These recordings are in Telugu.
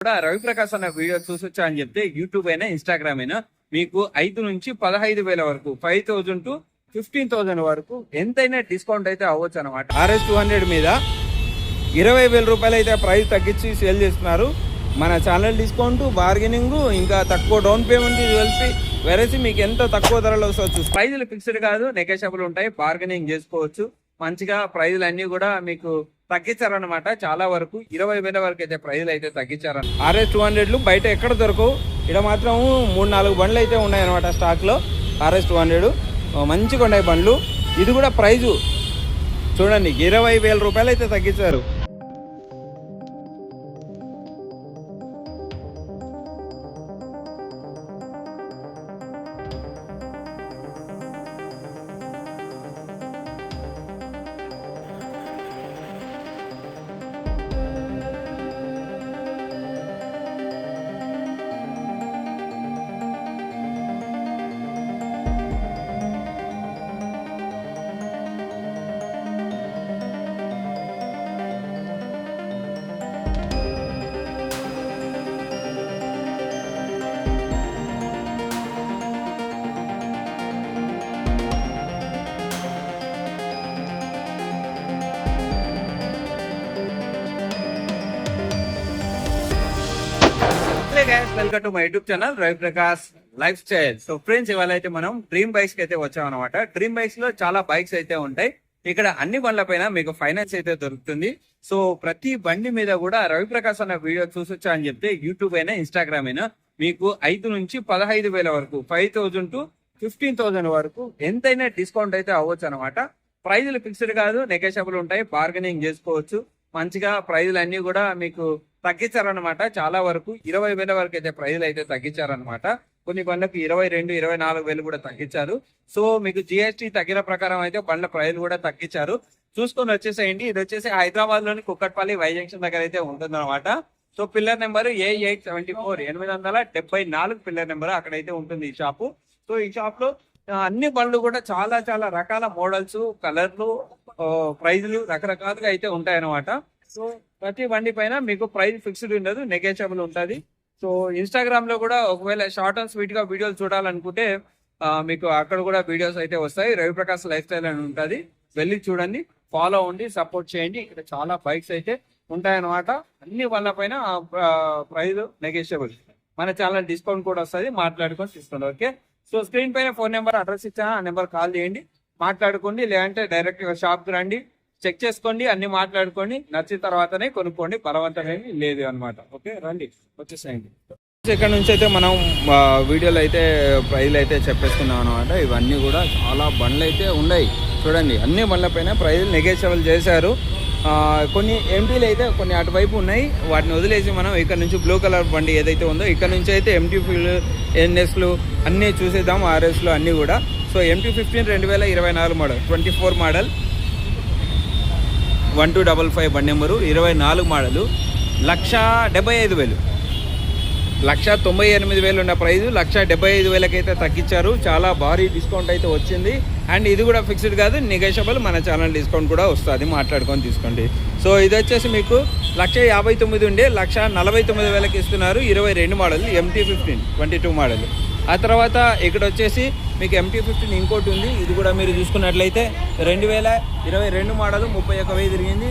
కూడా రవిప్రకాశ్ అన్న వీడియో చూసొచ్చా అని చెప్తే యూట్యూబ్ అయినా ఇన్స్టాగ్రామ్ అయినా మీకు ఐదు నుంచి పదహైదు వేల వరకు five thousand to fifteen thousand వరకు ఎంతైనా డిస్కౌంట్ అయితే అవ్వచ్చు అనమాట ఆర్ఎస్ టూ హండ్రెడ్ మీద ఇరవై వేల రూపాయలు అయితే ప్రైస్ తగ్గించి సేల్ చేస్తున్నారు. మన ఛానల్ డిస్కౌంట్ బార్గెనింగ్ ఇంకా తక్కువ డౌన్ పేమెంట్ కలిపి వెరసి మీకు ఎంత తక్కువ ధరలో వస్తుంది ప్రైజులు ఫిక్స్డ్ కాదు నెగోషియబుల్ ఉంటాయి బార్గెనింగ్ చేసుకోవచ్చు. మంచిగా ప్రైజులు అన్నీ కూడా మీకు తగ్గించారనమాట చాలా వరకు ఇరవై వేల వరకు అయితే ప్రైజ్లు అయితే తగ్గించారు ఆర్ఎస్ టూ హండ్రెడ్లు. బయట ఎక్కడ దొరకవు. ఇక్కడ మాత్రం మూడు నాలుగు బండ్లు అయితే ఉన్నాయన్నమాట స్టాక్లో. RS two hundred. మంచిగా ఉన్నాయి బండ్లు. ఇది కూడా ప్రైజు. చూడండి ఇరవై వేల రూపాయలు అయితే తగ్గించారు. Welcome to my YouTube channel Ravi Prakash life style. So friends ఇవాళ అయితే మనం డ్రీమ్ బైక్స్కి అయితే వచ్చాం అనమాట డ్రీమ్ బైక్స్లో చాలా బైక్స్ అయితే ఉంటాయి. ఇక్కడ అన్ని బండ్ల పైన మీకు ఫైనాన్స్ అయితే దొరుకుతుంది. సో ప్రతి బండి మీద కూడా రవి ప్రకాష్ అన్న వీడియో చూసొచ్చా అని చెప్తే యూట్యూబ్ అయినా ఇన్స్టాగ్రామ్ అయినా మీకు ఐదు నుంచి పదహైదు వేల వరకు five thousand to fifteen thousand వరకు ఎంతైనా డిస్కౌంట్ అయితే అవ్వచ్చు అనమాట ప్రైజులు ఫిక్స్డ్ కాదు నెగోషియబుల్ ఉంటాయి బార్గెనింగ్ చేసుకోవచ్చు. మంచిగా ప్రైజులు అన్ని కూడా మీకు తగ్గించారనమాట చాలా వరకు ఇరవై వేల వరకు అయితే ప్రైజ్లు అయితే తగ్గించారనమాట కొన్ని బండ్లకు ఇరవై రెండు ఇరవై నాలుగు వేలు కూడా తగ్గించారు. సో మీకు జిఎస్టీ తగ్గిన ప్రకారం అయితే బండ్ల ప్రైజ్లు కూడా తగ్గించారు. చూసుకొని వచ్చేసేయండి. ఇది వచ్చేసి హైదరాబాద్లోని కుక్కట్పల్లి వై జంక్షన్ దగ్గర అయితే ఉంటుందన్నమాట. So pillar number A eight seventy four ఎనిమిది వందల డెబ్బై నాలుగు పిల్లర్ నెంబర్ అక్కడైతే ఉంటుంది ఈ షాపు. సో ఈ షాప్లో అన్ని బండ్లు కూడా చాలా చాలా రకాల మోడల్స్ కలర్లు ప్రైజ్లు రకరకాలుగా అయితే ఉంటాయన్నమాట. సో ప్రతి బండి పైన మీకు ప్రైస్ ఫిక్స్డ్ ఉండదు నెగోషియబుల్ ఉంటుంది. సో ఇన్స్టాగ్రామ్లో కూడా ఒకవేళ షార్ట్ అండ్ స్వీట్గా వీడియోలు చూడాలనుకుంటే మీకు అక్కడ కూడా వీడియోస్ అయితే వస్తాయి. రవిప్రకాష్ లైఫ్ స్టైల్ అని ఉంటుంది. వెళ్ళి చూడండి ఫాలో ఉండి సపోర్ట్ చేయండి. ఇక్కడ చాలా బైక్స్ అయితే ఉంటాయన్నమాట. అన్ని వాళ్ళ పైన ప్రైజ్ నెగోషియబుల్ మన ఛానల్ డిస్కౌంట్ కూడా వస్తుంది మాట్లాడుకొని తీసుకోండి ఓకే? సో స్క్రీన్ పైన ఫోన్ నెంబర్ అడ్రస్ ఇచ్చాను ఆ నెంబర్ కాల్ చేయండి. మాట్లాడుకోండి లేదంటే డైరెక్ట్ షాప్కి రండి. చెక్ చేసుకోండి అన్ని మాట్లాడుకోండి నచ్చిన తర్వాతనే కొనుక్కోండి బలవంతం లేదు అన్నమాట. ఓకే రండి వచ్చేసేయండి. ఇక్కడ నుంచి అయితే మనం వీడియోలు అయితే ప్రైజ్లు అయితే చెప్పేసుకున్నాం అనమాట ఇవన్నీ కూడా చాలా బండ్లు అయితే ఉన్నాయి. చూడండి అన్ని బండ్ల పైన ప్రైజ్లు నెగోషియబుల్ చేశారు. కొన్ని ఎంటీలు అయితే కొన్ని అటువైపు ఉన్నాయి. వాటిని వదిలేసి మనం ఇక్కడ నుంచి బ్లూ కలర్ బండి ఏదైతే ఉందో ఇక్కడ నుంచి అయితే ఎంటీ ఫీల్డ్ ఎన్ఎస్లు అన్నీ చూసేద్దాం ఆర్ఎస్లు అన్నీ కూడా. సో ఎంటీ ఫిఫ్టీన్ రెండు వేల ఇరవై నాలుగు model twenty four model one two double five బండి నెంబరు ఇరవై నాలుగు మోడలు లక్ష డెబ్బై ఐదు వేలు. లక్ష తొంభై ఎనిమిది వేలు ఉన్న ప్రైస్ లక్ష డెబ్బై ఐదు వేలకైతే తగ్గించారు. చాలా భారీ డిస్కౌంట్ అయితే వచ్చింది. అండ్ ఇది కూడా ఫిక్స్డ్ కాదు నెగోషియబుల్ మన ఛానల్ డిస్కౌంట్ కూడా వస్తుంది. మాట్లాడుకొని తీసుకోండి. సో ఇది వచ్చేసి మీకు లక్ష యాభై తొమ్మిది ఉండే లక్ష నలభై తొమ్మిది వేలకి ఇస్తున్నారు ఇరవై రెండు model MT fifteen twenty two model. ఆ తర్వాత ఇక్కడ వచ్చేసి మీకు ఎంటీ ఫిఫ్టీన్ ఇంకోటి ఉంది. ఇది కూడా మీరు చూసుకున్నట్లయితే రెండు వేల ఇరవై రెండు మోడల్ ముప్పై ఒక్క వెయ్యి తిరిగింది.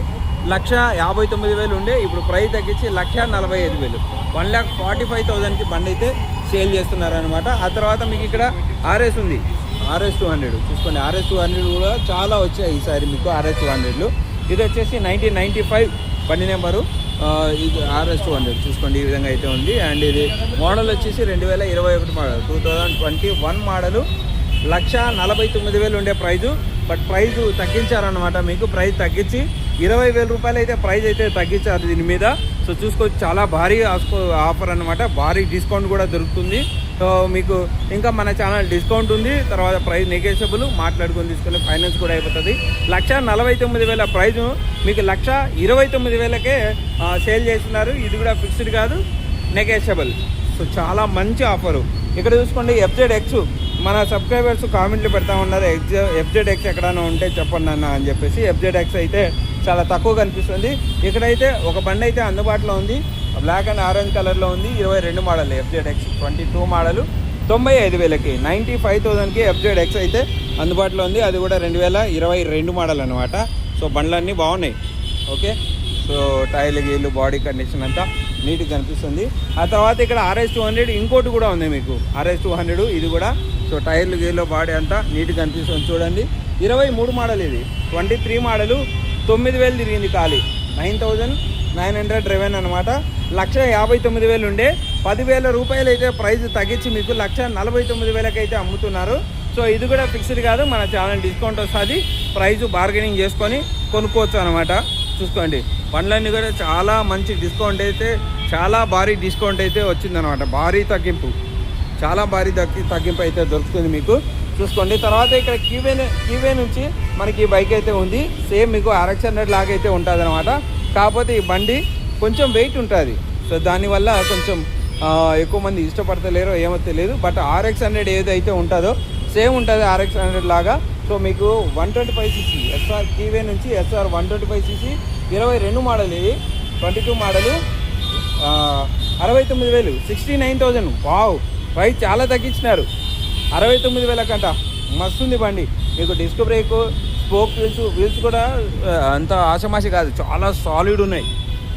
లక్ష యాభై తొమ్మిది వేలు ఉండే. ఇప్పుడు ప్రైస్ తగ్గించి లక్ష నలభై ఐదు వేలు. వన్ ల్యాక్ ఫార్టీ ఫైవ్ థౌజండ్కి బండి అయితే సేల్ చేస్తున్నారనమాట ఆ తర్వాత మీకు ఇక్కడ ఆర్ఎస్ ఉంది. ఆర్ఎస్ టూ హండ్రెడ్ చూసుకోండి ఆర్ఎస్ టూ హండ్రెడ్ కూడా చాలా వచ్చాయి ఈసారి మీకు ఆర్ఎస్ టూ హండ్రెడ్లు ఇది వచ్చేసి నైన్టీన్ నైంటీ ఫైవ్ బండి నెంబరు. ఇది ఆర్ఎస్ టూ హండ్రెడ్. చూసుకోండి ఈ విధంగా అయితే ఉంది. అండ్ ఇది మోడల్ వచ్చేసి రెండు వేల ఇరవై ఒకటి model. Two thousand twenty one model. లక్ష నలభై తొమ్మిది వేలు ఉండే ప్రైజు. బట్ ప్రైజ్ తగ్గించారనమాట మీకు. ప్రైజ్ తగ్గించి ఇరవై వేల రూపాయలు అయితే ప్రైస్ అయితే తగ్గించారు దీని మీద. సో చూసుకోవచ్చు చాలా భారీ ఆఫర్ అనమాట భారీ డిస్కౌంట్ కూడా దొరుకుతుంది. సో మీకు ఇంకా మన ఛానల్ డిస్కౌంట్ ఉంది తర్వాత ప్రైస్ నెగోషియబుల్ మాట్లాడుకొని తీసుకుని ఫైనాన్స్ కూడా అయిపోతుంది. లక్ష నలభై తొమ్మిది వేల ప్రైజు మీకు లక్ష ఇరవై తొమ్మిది వేలకే సేల్ చేస్తున్నారు. ఇది కూడా ఫిక్స్డ్ కాదు నెగోషియబుల్. సో చాలా మంచి ఆఫరు. ఇక్కడ చూసుకోండి ఎఫ్జెడ్ ఎక్స్ మన సబ్స్క్రైబర్స్ కామెంట్లు పెడతా ఉన్నారు ఎక్స్ ఎఫ్జెడ్ ఎక్స్ ఎక్కడైనా ఉంటే చెప్పండి అన్న అని చెప్పేసి ఎఫ్జెడ్ ఎక్స్ అయితే చాలా తక్కువ కనిపిస్తుంది ఇక్కడైతే ఒక బండి అయితే అందుబాటులో ఉంది. బ్లాక్ అండ్ ఆరెంజ్ కలర్లో ఉంది. ఇరవై రెండు model FZ X twenty two model. తొంభై ఐదు వేలకి నైంటీ ఫైవ్ థౌసండ్కి ఎఫ్జెడ్ ఎక్స్ అయితే అందుబాటులో ఉంది. అది కూడా రెండు వేల ఇరవై రెండు మోడల్ అనమాట సో బండ్లన్నీ బాగున్నాయి. ఓకే? సో టైర్లు గీళ్ళు బాడీ కండిషన్ అంతా నీట్గా కనిపిస్తుంది. ఆ తర్వాత ఇక్కడ ఆర్ఎస్ టూ హండ్రెడ్ ఇంకోటి కూడా ఉంది మీకు. ఆర్ఎస్ టూ హండ్రెడ్ ఇది కూడా. సో టైర్లు గీళ్ళు బాడీ అంతా నీట్గా కనిపిస్తుంది చూడండి. ఇరవై మూడు మోడల్ ఇది. ట్వంటీ త్రీ మోడలు తొమ్మిది వేలు తిరిగింది ఖాళీ. నైన్ థౌజండ్ నైన్ హండ్రెడ్ రెవెన్ అనమాట లక్ష యాభై తొమ్మిది వేలు ఉండే. పదివేల రూపాయలు అయితే ప్రైస్ తగ్గించి మీకు లక్ష నలభై తొమ్మిది వేలకైతే అమ్ముతున్నారు. సో ఇది కూడా ఫిక్స్డ్ కాదు మన చాలా డిస్కౌంట్ వస్తుంది. ప్రైస్ బార్గెనింగ్ చేసుకొని కొనుక్కోవచ్చు అనమాట చూసుకోండి. బండ్లన్నీ కూడా చాలా మంచి డిస్కౌంట్ అయితే చాలా భారీ డిస్కౌంట్ అయితే వచ్చిందనమాట భారీ తగ్గింపు. చాలా భారీ తగ్గి తగ్గింపు అయితే దొరుకుతుంది మీకు. చూసుకోండి. తర్వాత ఇక్కడ క్యూవే క్యూవే నుంచి మనకి ఈ బైక్ అయితే ఉంది. సేమ్ మీకు ఆర్ఎక్స్ హండ్రెడ్ లాగా అయితే ఉంటుంది అనమాట కాకపోతే ఈ బండి కొంచెం వెయిట్ ఉంటుంది. సో దానివల్ల కొంచెం ఎక్కువ మంది ఇష్టపడతలేరో ఏమో తెలియదు. బట్ ఆర్ఎక్స్ హండ్రెడ్ ఏదైతే ఉంటుందో సేమ్ ఉంటుంది ఆర్ఎక్స్ హండ్రెడ్ లాగా. సో మీకు one twenty five CC SR Keeway నుంచి SR one twenty five CC ఇరవై రెండు మోడల్ ఇది ట్వంటీ టూ మోడలు అరవై తొమ్మిది వేలు sixty nine thousand wow price చాలా తగ్గించినారు. అరవై తొమ్మిది వేల కంట. మస్తుంది బండి. మీకు disc brake spoke wheels wheels కూడా అంత ఆశమాషి కాదు. చాలా సాలిడ్ ఉన్నాయి.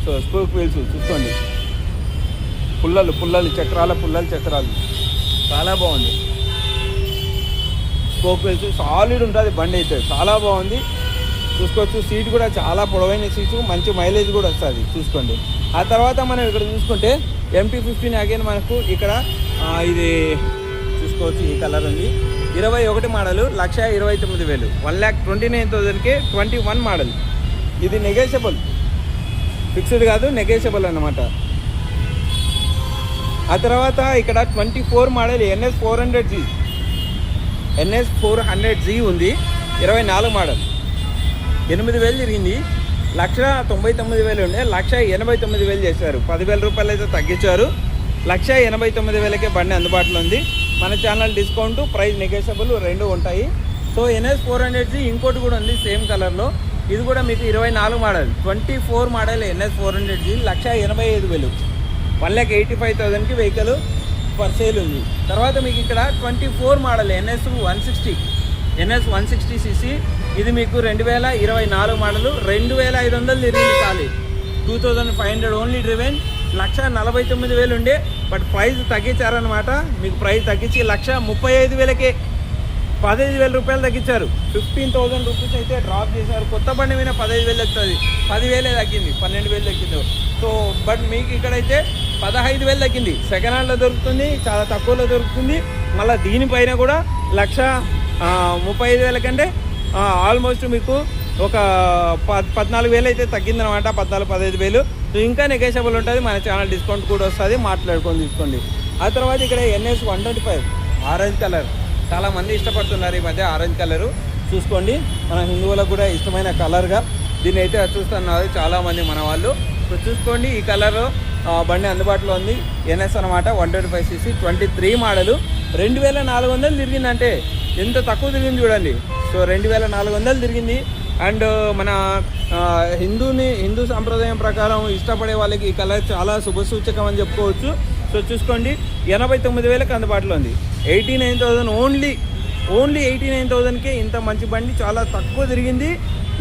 సో స్పోక్ వీల్స్ చూసుకోండి. పుల్లలు పుల్లలు చక్రాల పుల్లలు చక్రాలు. చాలా బాగుంది. స్పోక్ వీల్స్ సాలిడ్ ఉంటుంది బండి అయితే. చాలా బాగుంది. చూసుకోవచ్చు. సీట్ కూడా చాలా పొడవైన సీటు మంచి మైలేజ్ కూడా వస్తుంది. చూసుకోండి. ఆ తర్వాత మనం ఇక్కడ చూసుకుంటే ఎంపీ ఫిఫ్టీన్ అగైన్ మనకు ఇక్కడ ఇది చూసుకోవచ్చు ఈ కలర్ ఉంది. ఇరవై ఒకటి మోడల్ లక్ష ఇరవై తొమ్మిది వేలు. వన్ ల్యాక్ ట్వంటీ నైన్ థౌజండ్కి ట్వంటీ వన్ మోడల్. ఇది నెగేషబుల్ ఫిక్స్డ్ కాదు నెగేషబుల్ అన్నమాట. ఆ తర్వాత ఇక్కడ twenty four model NS four hundred G NS four hundred G ఉంది. ఇరవై నాలుగు మోడల్. ఎనిమిది వేలు తిరిగింది. లక్ష తొంభై తొమ్మిది వేలు ఉండే. లక్ష ఎనభై తొమ్మిది వేలు చేశారు. పదివేల రూపాయలు అయితే తగ్గించారు. లక్ష ఎనభై తొమ్మిది వేలకే బండి అందుబాటులో ఉంది. మన ఛానల్ డిస్కౌంట్ ప్రైస్ నెగోషియబుల్ రెండు ఉంటాయి. సో ఎన్ఎస్ ఫోర్ హండ్రెడ్ ఇంకోటి కూడా ఉంది సేమ్ కలర్లో ఇది కూడా మీకు ఇరవై నాలుగు model twenty four model NS four hundred G లక్ష ఎనభై ఐదు వేలు. వన్ ల్యాక్ ఎయిటీ ఫైవ్ థౌసండ్కి వెహికల్ పర్ సేల్ ఉంది. తర్వాత మీకు ఇక్కడ twenty four model NS one sixty NS one sixty CC ఇది మీకు రెండు వేల ఇరవై నాలుగు మోడల్ రెండు వేల ఐదు వందలు తిరిగింది ఖాళీ. Two thousand five hundred only driven లక్ష నలభై తొమ్మిది వేలు ఉండే బట్ ప్రైస్ తగ్గించారనమాట మీకు ప్రైస్ తగ్గించి లక్ష ముప్పై ఐదు వేలకే పదహైదు వేల రూపాయలు తగ్గించారు. ఫిఫ్టీన్ థౌసండ్ రూపీస్ అయితే డ్రాప్ చేశారు. కొత్త బండి మీద పదహైదు వేలు తగ్గుతుంది. పదివేలే తగ్గింది పన్నెండు వేలు తగ్గింది. సో బట్ మీకు ఇక్కడైతే పదహైదు వేలు తగ్గింది. సెకండ్ హ్యాండ్లో దొరుకుతుంది చాలా తక్కువలో దొరుకుతుంది. మళ్ళీ దీనిపైన కూడా లక్ష ముప్పై ఐదు వేల కంటే ఆల్మోస్ట్ మీకు ఒక పద్ పద్నాలుగు వేలు అయితే తగ్గిందనమాట పద్నాలుగు పదహైదు వేలు. సో ఇంకా నెగోషియబుల్ ఉంటుంది. మన ఛానల్ డిస్కౌంట్ కూడా వస్తుంది. మాట్లాడుకొని తీసుకోండి. ఆ తర్వాత ఇక్కడ NS one twenty five orange colour చాలామంది ఇష్టపడుతున్నారు ఈ మధ్య ఆరెంజ్ కలరు చూసుకోండి. మన హిందువులకు కూడా ఇష్టమైన కలర్గా దీన్ని అయితే చూస్తున్నారు చాలామంది మన వాళ్ళు. సో చూసుకోండి ఈ కలర్ బండి అందుబాటులో ఉంది. ఎన్ఎస్ అనమాట one twenty five CC twenty three model రెండు వేల నాలుగు వందలు తిరిగిందంటే ఎంత తక్కువ తిరిగింది చూడండి. సో రెండు వేల నాలుగు వందలు తిరిగింది. అండ్ మన హిందూని హిందూ సాంప్రదాయం ప్రకారం ఇష్టపడే వాళ్ళకి ఈ కలర్ చాలా శుభసూచకం అని చెప్పుకోవచ్చు. సో చూసుకోండి ఎనభై తొమ్మిది వేలకు అందుబాటులో ఉంది. Eighty nine thousand only only eighty nine థౌజండ్కే ఇంత మంచి బండి చాలా తక్కువ తిరిగింది.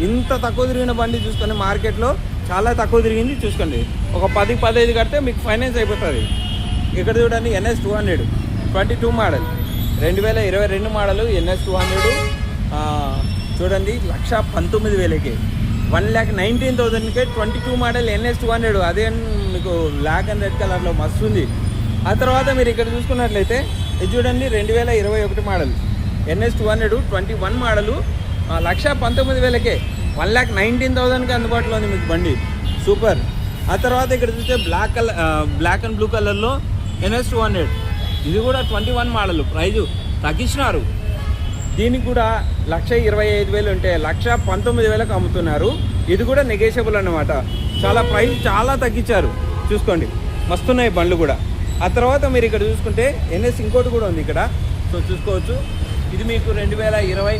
ఇంత తక్కువ తిరిగిన బండి చూసుకొని మార్కెట్లో చాలా తక్కువ తిరిగింది చూసుకోండి. ఒక పది పదహైదు కడితే మీకు ఫైనాన్స్ అయిపోతుంది. ఇక్కడ చూడండి NS two hundred twenty two model రెండు వేల ఇరవై రెండు మోడల్ ఎన్ఎస్ టూ హండ్రెడ్ చూడండి లక్ష పంతొమ్మిది వేలకి. One lakh nineteen థౌసండ్కే twenty two model NS two hundred. అదే మీకు బ్లాక్ అండ్ రెడ్ కలర్లో మస్తు ఉంది. ఆ తర్వాత మీరు ఇక్కడ చూసుకున్నట్లయితే ఇది చూడండి రెండు వేల ఇరవై ఒకటి model. NS two hundred twenty one model లక్ష పంతొమ్మిది వేలకే. వన్ ల్యాక్ నైన్టీన్ థౌసండ్కి అందుబాటులో ఉంది మీకు బండి. సూపర్. ఆ తర్వాత ఇక్కడ చూస్తే black colour black and blue కలర్లో ఎన్ఎస్ టూ హండ్రెడ్. ఇది కూడా ట్వంటీ వన్ మోడల్. ప్రైజు తగ్గించినారు. దీనికి కూడా లక్ష ఇరవై ఐదు వేలు ఉంటే లక్ష పంతొమ్మిది వేలకు అమ్ముతున్నారు. ఇది కూడా నెగేషియబుల్ అన్నమాట. చాలా ప్రైస్ చాలా తగ్గించారు. చూసుకోండి. మస్తున్నాయి బండ్లు కూడా. ఆ తర్వాత మీరు ఇక్కడ చూసుకుంటే ఎన్ఎస్ ఇంకోటి కూడా ఉంది ఇక్కడ. సో చూసుకోవచ్చు. ఇది మీకు రెండు వేల ఇరవై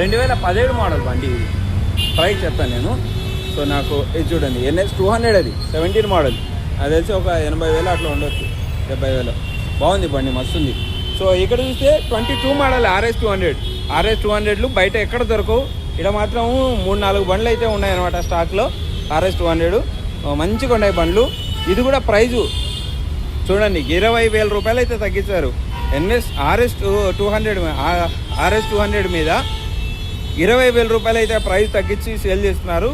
రెండు వేల పదిహేడు మోడల్ బండి ఇది. ప్రైస్ చెప్తాను నేను. సో సో నాకు ఇది చూడండి. ఎన్ఎస్ టూ హండ్రెడ్ అది. సెవెంటీన్ మోడల్ అది తెలిసి ఒక ఎనభై వేలు అట్లా ఉండొచ్చు. డెబ్బై వేలు. బాగుంది బండి మస్తుంది. సో ఇక్కడ చూస్తే twenty two model RS two hundred. RS two హండ్రెడ్లు బయట ఎక్కడ దొరకవు. ఇక్కడ మాత్రం మూడు నాలుగు బండ్లు అయితే ఉన్నాయన్నమాట స్టాక్లో ఆర్ఎస్ టూ హండ్రెడ్. మంచిగా ఉన్నాయి బండ్లు. ఇది కూడా ప్రైజు. చూడండి ఇరవై వేల రూపాయలు అయితే తగ్గించారు. NS RS two two hundred RS two hundred మీద ఇరవై వేల రూపాయలు అయితే ప్రైస్ తగ్గించి సేల్ చేస్తున్నారు.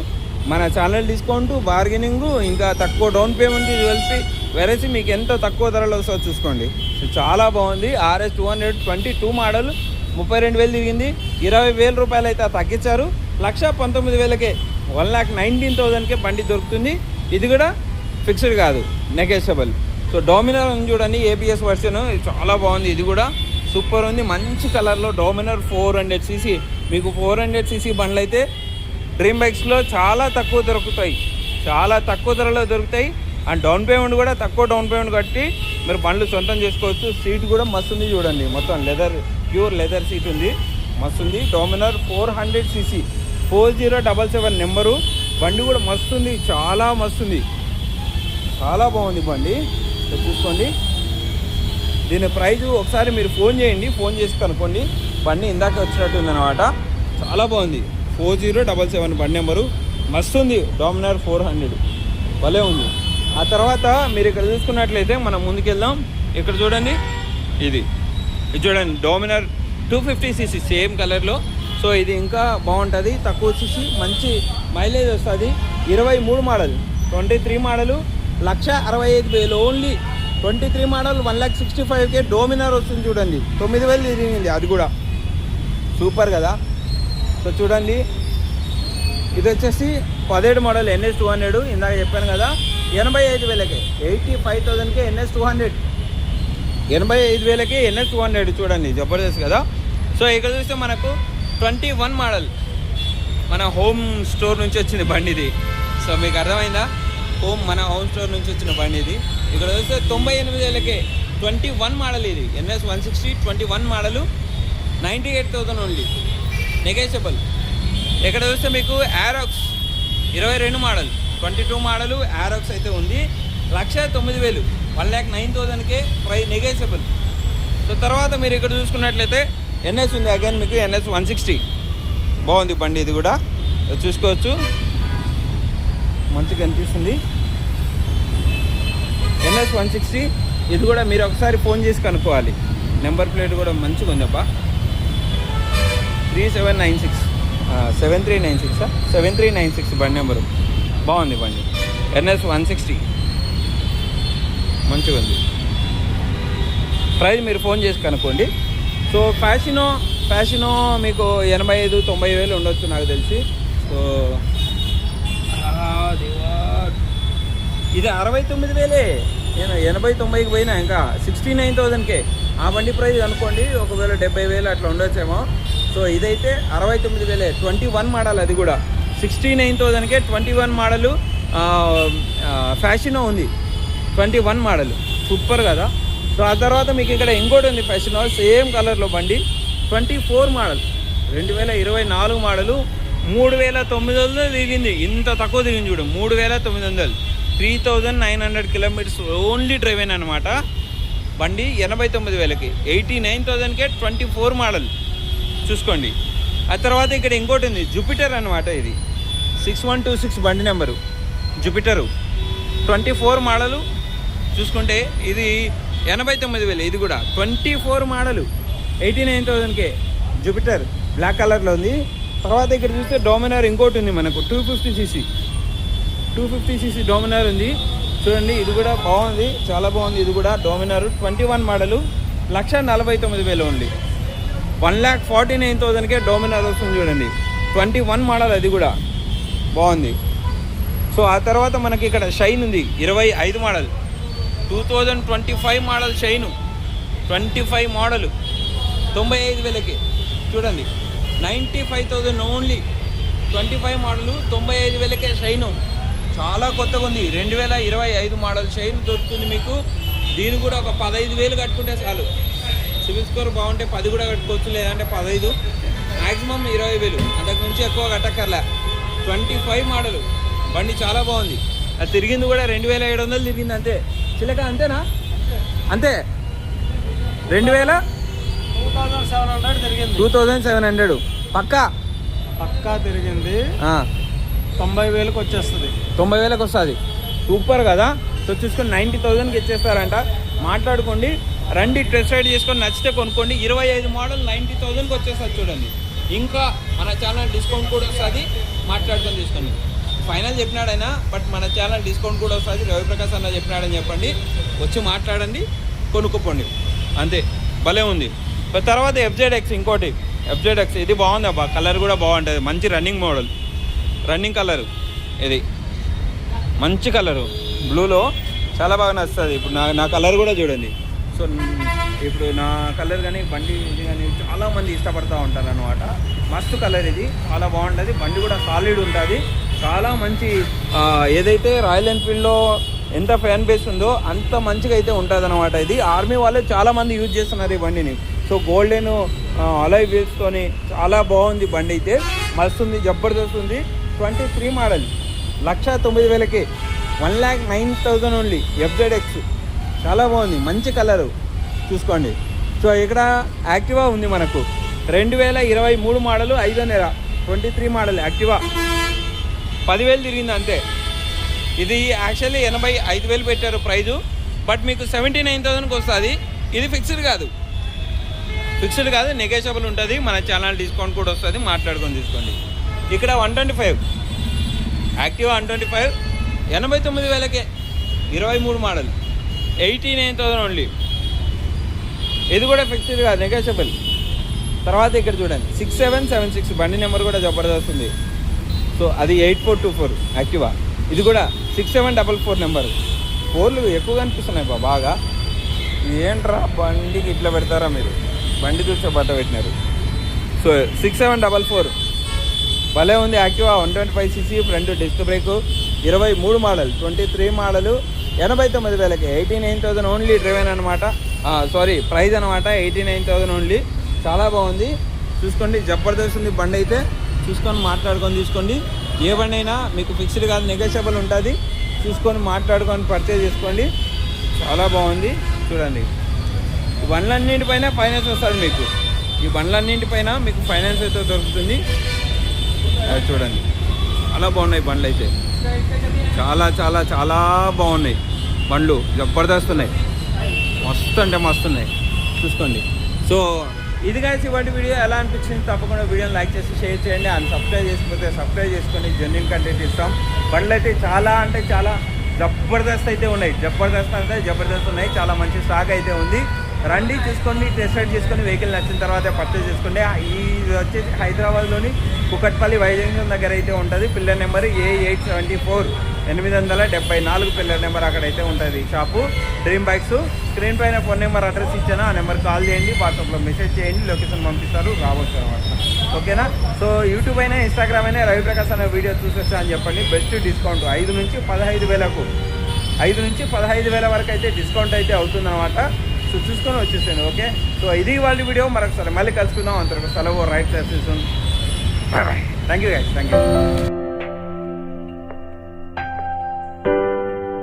మన ఛానల్ డిస్కౌంట్ బార్గెనింగ్ ఇంకా తక్కువ డౌన్ పేమెంట్ కలిపి వెరైసీ మీకు ఎంత తక్కువ ధరలో వస్తుందో చూసుకోండి. సో చాలా బాగుంది. RS two hundred twenty two model ముప్పై రెండు వేలు తిరిగింది. ఇరవై వేల రూపాయలు అయితే తగ్గించారు. లక్ష పంతొమ్మిది వేలకే వన్ ల్యాక్ నైన్టీన్ థౌజండ్కే బండి దొరుకుతుంది. ఇది కూడా ఫిక్స్డ్ కాదు నెగోషియబుల్ సో డోమినర్ ఉంది చూడండి ఏబిఎస్ వర్షన్ చాలా బాగుంది. ఇది కూడా సూపర్ ఉంది. మంచి కలర్లో డోమినర్ ఫోర్ హండ్రెడ్ సీసీ మీకు ఫోర్ హండ్రెడ్ సీసీ బండ్లు అయితే డ్రీమ్ బైక్స్లో చాలా తక్కువ దొరుకుతాయి. చాలా తక్కువ ధరలో దొరుకుతాయి. అండ్ డౌన్ పేమెంట్ కూడా తక్కువ డౌన్ పేమెంట్ కట్టి మీరు బండ్లు సొంతం చేసుకోవచ్చు. సీట్ కూడా మస్తు ఉంది చూడండి. మొత్తం లెదర్ ప్యూర్ లెదర్ సీట్ ఉంది. మస్తు ఉంది. Dominar four hundred CC. Four zero double seven number. బండి కూడా మస్తు ఉంది. చాలా మస్తు ఉంది. చాలా బాగుంది బండి. చూసుకోండి. దీని ప్రైజ్ ఒకసారి మీరు ఫోన్ చేయండి. ఫోన్ చేసి కనుక్కోండి. బండి ఇందాక వచ్చినట్టు ఉందన్నమాట. చాలా బాగుంది. ఫోర్ జీరో డబల్ సెవెన్ బండి నెంబరు. మస్తు ఉంది. Four hundred. భలే ఉంది. ఆ తర్వాత మీరు ఇక్కడ చూసుకున్నట్లయితే మనం ముందుకెళ్దాం. ఇక్కడ చూడండి. ఇది. ఇది చూడండి. Dominar two fifty CC same కలర్లో సో ఇది ఇంకా బాగుంటుంది. తక్కువ సీసీ మంచి మైలేజ్ వస్తుంది. ఇరవై మూడు మోడల్ ట్వంటీ త్రీ మోడలు లక్ష అరవై ఐదు వేలు. Only twenty three model one lakh sixty ఫైవ్కే Dominar వస్తుంది చూడండి. తొమ్మిది వేలు తిరిగింది. అది కూడా. సూపర్ కదా. సో చూడండి. ఇది వచ్చేసి పదిహేడు మోడల్ ఎన్ఎస్ టూ హండ్రెడ్ ఇందాక చెప్పాను కదా. ఎనభై ఐదు వేలకి. ఎయిటీ ఫైవ్ థౌజండ్కి ఎన్ఎస్ టూ హండ్రెడ్. ఎనభై ఐదు వేలకి ఎన్ఎస్ టూ హండ్రెడ్ చూడండి జబర్దస్త్ కదా. సో ఇక్కడ చూస్తే మనకు ట్వంటీ వన్ మోడల్. మన హోమ్ స్టోర్ నుంచి వచ్చింది బండి ఇది సో మీకు అర్థమైందా? హోమ్ మన హోమ్ స్టోర్ నుంచి వచ్చిన బండి ఇది ఇక్కడ చూస్తే తొంభై ఎనిమిది వేలకే ట్వంటీ వన్ మోడల్ ఇది. NS one sixty twenty one model ninety eight thousand only. Negotiable ఇక్కడ చూస్తే మీకు యారోక్స్ ఇరవై రెండు model twenty two model Aerox అయితే ఉంది. లక్ష తొమ్మిది వేలు వన్ ల్యాక్ నైన్ థౌసండ్కే ప్రై నెగేషబుల్ సో తర్వాత మీరు ఇక్కడ చూసుకున్నట్లయితే ఎన్ఎస్ ఉంది అగైన్ మీకు ఎన్ఎస్ వన్ సిక్స్టీ బాగుంది బండి ఇది కూడా. చూసుకోవచ్చు. మంచిగా అనిపిస్తుంది. ఎన్ఎస్ వన్ సిక్స్టీ ఇది కూడా మీరు ఒకసారి ఫోన్ చేసి కనుక్కోవాలి. నెంబర్ ప్లేట్ కూడా మంచిగా ఉందబ్బా three seven nine six seven three nine six seven three nine six బండి నెంబరు. బాగుంది బండి. NS one sixty. మంచిగా ఉంది. ప్రైస్ మీరు ఫోన్ చేసి కనుక్కోండి. సో ఫ్యాషనో ఫ్యాషనో మీకు ఎనభై ఐదు తొంభై వేలు ఉండొచ్చు నాకు తెలిసి. సో ఇది అరవై తొమ్మిది వేలే. నేను ఎనభై తొంభైకి పోయినా ఇంకా? సిక్స్టీ నైన్ థౌజండ్కే ఆ బండి ప్రైస్ అనుకోండి ఒకవేళ డెబ్బై వేలు అట్లా ఉండొచ్చేమో. సో ఇదైతే అరవై తొమ్మిది వేలే ట్వంటీ వన్ మోడల్ అది కూడా. సిక్స్టీ నైన్ థౌజండ్కే ట్వంటీ వన్ మోడలు ఫ్యాషనో ఉంది. Twenty one model. సూపర్ కదా. సో ఆ తర్వాత మీకు ఇక్కడ ఇంకోటి ఉంది ఫ్యాషన్ సేమ్ కలర్లో బండి. Twenty four model. రెండు వేల ఇరవై నాలుగు మోడలు మూడు వేల తొమ్మిది వందలు దిగింది. ఇంత తక్కువ దిగింది చూడు మూడు వేల తొమ్మిది వందలు. Three thousand nine hundred kilometres only driven అనమాట బండి ఎనభై తొమ్మిది వేలకి. ఎయిటీ నైన్ థౌజండ్కే ట్వంటీ ఫోర్ మోడల్. చూసుకోండి. ఆ తర్వాత ఇక్కడ ఇంకోటి ఉంది జూపిటర్ అనమాట ఇది. సిక్స్ వన్ టూ సిక్స్ బండి number. Jupiter twenty four model. చూసుకుంటే ఇది ఎనభై తొమ్మిది వేలు ఇది కూడా. Twenty four model. Eighty nine థౌజండ్కే Jupiter black కలర్లో ఉంది. తర్వాత ఇక్కడ చూస్తే డోమినార్ ఇంకోటి ఉంది మనకు two fifty CC two fifty CC Dominar ఉంది. చూడండి ఇది కూడా బాగుంది చాలా బాగుంది. ఇది కూడా డోమినార్ ట్వంటీ వన్ మోడలు. లక్ష నలభై తొమ్మిది వేలు ఉంది వన్ ల్యాక్ ఫార్టీ నైన్ థౌజండ్కే డోమినార్ వస్తుంది చూడండి. ట్వంటీ వన్ మోడల్ అది కూడా. బాగుంది. సో ఆ తర్వాత మనకి ఇక్కడ షైన్ ఉంది. ఇరవై ఐదు model. Two thousand twenty five model Shine. Twenty five model. తొంభై ఐదు వేలకి. చూడండి. Ninety five thousand only. Twenty five model తొంభై ఐదు వేలకే షైను. చాలా కొత్తగా ఉంది. రెండు వేల ఇరవై ఐదు మోడల్ షైన్ దొరుకుతుంది మీకు. దీని కూడా ఒక పదహైదు వేలు కట్టుకుంటే చాలు. సివిల్ స్కోర్ బాగుంటే పది కూడా కట్టుకోవచ్చు లేదంటే పదహైదు మ్యాక్సిమం ఇరవై వేలు. అంతకు మించి ఎక్కువ కట్టక్కర్లే. Twenty five model. బండి చాలా బాగుంది. అది తిరిగింది కూడా రెండు వేల ఏడు వందలు తిరిగింది అంతే. చిలక అంతేనా? అంతే. రెండు వేల టూ థౌసండ్ సెవెన్ హండ్రెడ్ తిరిగింది. Two thousand seven hundred. పక్కా? పక్కా తిరిగింది. తొంభై వేలకు వచ్చేస్తుంది. తొంభై వేలకు వస్తుంది. సూపర్ కదా? సో చూసుకొని నైంటీ థౌజండ్కి ఇచ్చేస్తారంట. మాట్లాడుకోండి. రండి టెస్ట్ రైడ్ చేసుకొని నచ్చితే కొనుక్కోండి. ఇరవై ఐదు మోడల్ నైంటీ థౌజండ్కి వచ్చేస్తుంది చూడండి. ఇంకా మన ఛానల్ డిస్కౌంట్ కూడా వస్తుంది. మాట్లాడుకొని తీసుకోండి ఫైనల్ చెప్పినాడైనా బట్ మన ఛానల్ డిస్కౌంట్ కూడా వస్తుంది. రవిప్రకాశ్ అన్న చెప్పినాడని చెప్పండి. వచ్చి మాట్లాడండి కొనుక్కోండి. అంతే. భలే ఉంది. తర్వాత ఎఫ్జెడ్ ఎక్స్ ఇంకోటి. ఎఫ్జెడ్ ఎక్స్ ఇది బాగుంది అబ్బా. కలర్ కూడా బాగుంటుంది. మంచి రన్నింగ్ మోడల్. Running colour. ఇది. మంచి కలరు. బ్లూలో చాలా బాగా నచ్చుతుంది. ఇప్పుడు నా నా కలర్ కూడా చూడండి. సో ఇప్పుడు నా కలర్ కానీ బండి ఇది కానీ చాలామంది ఇష్టపడుతూ ఉంటారు అనమాట మస్తు కలర్ ఇది చాలా బాగుంటుంది. బండి కూడా సాలిడ్ ఉంటుంది. చాలా మంచి ఏదైతే రాయల్ ఎన్ఫీల్డ్లో ఎంత ఫ్యాన్ బేస్ ఉందో అంత మంచిగా అయితే ఉంటుంది అనమాట ఇది. ఆర్మీ వాళ్ళే చాలామంది యూజ్ చేస్తున్నారు ఈ బండిని. సో గోల్డెన్ అలై వీల్స్తోని చాలా బాగుంది బండి అయితే. మస్తుంది జబర్దస్త్ ఉంది. ట్వంటీ త్రీ మోడల్ లక్ష తొమ్మిది వేలకి. One lakh nine thousand only FZ X చాలా బాగుంది. మంచి కలరు చూసుకోండి. సో ఇక్కడ యాక్టివా ఉంది మనకు. రెండు వేల ఇరవై మూడు మోడలు ఐదో నెల. ట్వంటీ త్రీ మోడల్ యాక్టివా పదివేలు తిరిగింది అంతే. ఇది యాక్చువల్లీ ఎనభై ఐదు వేలు పెట్టారు ప్రైజు బట్ మీకు సెవెంటీ నైన్ థౌసండ్కి వస్తుంది. ఇది ఫిక్స్డ్ కాదు. ఫిక్స్డ్ కాదు నెగోషియబుల్ ఉంటుంది. మన ఛానల్ డిస్కౌంట్ కూడా వస్తుంది. మాట్లాడుకొని తీసుకోండి. ఇక్కడ one twenty five Activa one twenty five ఎనభై తొమ్మిది వేలకే. ఇరవై మూడు model eighty nine thousand only ఇది కూడా ఫిక్స్డ్ కాదు నెగోషియబుల్ తర్వాత ఇక్కడ చూడండి సిక్స్ సెవెన్ సెవెన్ సిక్స్ బండి నెంబర్ కూడా జబర్దస్త్ ఉంది. సో అది eight four two four Activa ఇది కూడా six seven double four number ఫోర్లు ఎక్కువగా అనిపిస్తున్నాయి బా బాగా. ఏంట్రా బండికి ఇట్లా పెడతారా మీరు? బండి చూసే బట్ట పెట్టినారు. So six seven double four భలే ఉంది Activa one twenty five CC front disc brake ఇరవై మూడు మోడల్ ట్వంటీ త్రీ మోడలు ఎనభై తొమ్మిది వేలకి eighty nine thousand only driven అనమాట సారీ ప్రైస్ అనమాట ఎయిటీ నైన్ థౌసండ్ ఓన్లీ చాలా బాగుంది. చూసుకోండి జబర్దస్త్ ఉంది బండి అయితే. చూసుకొని మాట్లాడుకొని తీసుకోండి. ఏ బండి అయినా మీకు ఫిక్స్డ్ కాదు నెగోషియబుల్ ఉంటుంది. చూసుకొని మాట్లాడుకొని పర్చేజ్ చేసుకోండి. చాలా బాగుంది. చూడండి. ఈ బండ్లన్నింటిపైన ఫైనాన్స్ వస్తుంది మీకు. ఈ బండ్లన్నింటిపైన మీకు ఫైనాన్స్ అయితే దొరుకుతుంది. అది చూడండి. చాలా బాగున్నాయి బండ్లు అయితే చాలా చాలా చాలా బాగున్నాయి. బండ్లు జబర్దస్త్ ఉన్నాయి మస్తు అంటే మస్తు ఉన్నాయి. చూసుకోండి. సో ఇది కలిసి ఇవాటి వీడియో ఎలా అనిపించింది? తప్పకుండా వీడియోని లైక్ చేసి షేర్ చేయండి. అండ్ సబ్స్క్రైబ్ చేసుకుంటే సబ్స్క్రైబ్ చేసుకొని జెన్యున్ కంటెంట్ ఇస్తాం. బండ్లు అయితే చాలా అంటే చాలా జబర్దస్త్ అయితే ఉన్నాయి. జబర్దస్త్ అంటే జబర్దస్త్ ఉన్నాయి. చాలా మంచి స్టాక్ అయితే ఉంది. రండి చూసుకోండి టెస్ట్ రైడ్ చేసుకొని వెహికల్ నచ్చిన తర్వాత పర్చేస్ చేసుకోండి. ఇది వచ్చేసి హైదరాబాద్లోని కుకట్పల్లి వైజంక్షన్ దగ్గర అయితే ఉంటుంది. Pillar number A eight seventy four ఎనిమిది వందల డెబ్బై నాలుగు పిల్లర్ నెంబర్ అక్కడైతే ఉంటుంది షాపు. డ్రీమ్ బైక్స్ స్క్రీన్ పైన ఫోన్ నెంబర్ అడ్రస్ ఇచ్చాను ఆ నెంబర్ కాల్ చేయండి. వాట్సాప్లో మెసేజ్ చేయండి. లొకేషన్ పంపిస్తారు. రావచ్చు అనమాట ఓకేనా? సో యూట్యూబ్ అయినా ఇన్స్టాగ్రామ్ అయినా రవి ప్రకాశ్ అనే వీడియో చూసొచ్చా అని చెప్పండి. బెస్ట్ డిస్కౌంట్ ఐదు నుంచి పదహైదు వేలకు. ఐదు నుంచి పదహైదు వేల వరకు అయితే డిస్కౌంట్ అయితే అవుతుందన్నమాట. సో చూసుకొని వచ్చేసాను ఓకే? సో ఇది వాళ్ళ వీడియో. మరొకసారి మళ్ళీ కలుసుకుందాం. అంతవరకు సెలవు right service Bye bye. Thank you guys. Thank you.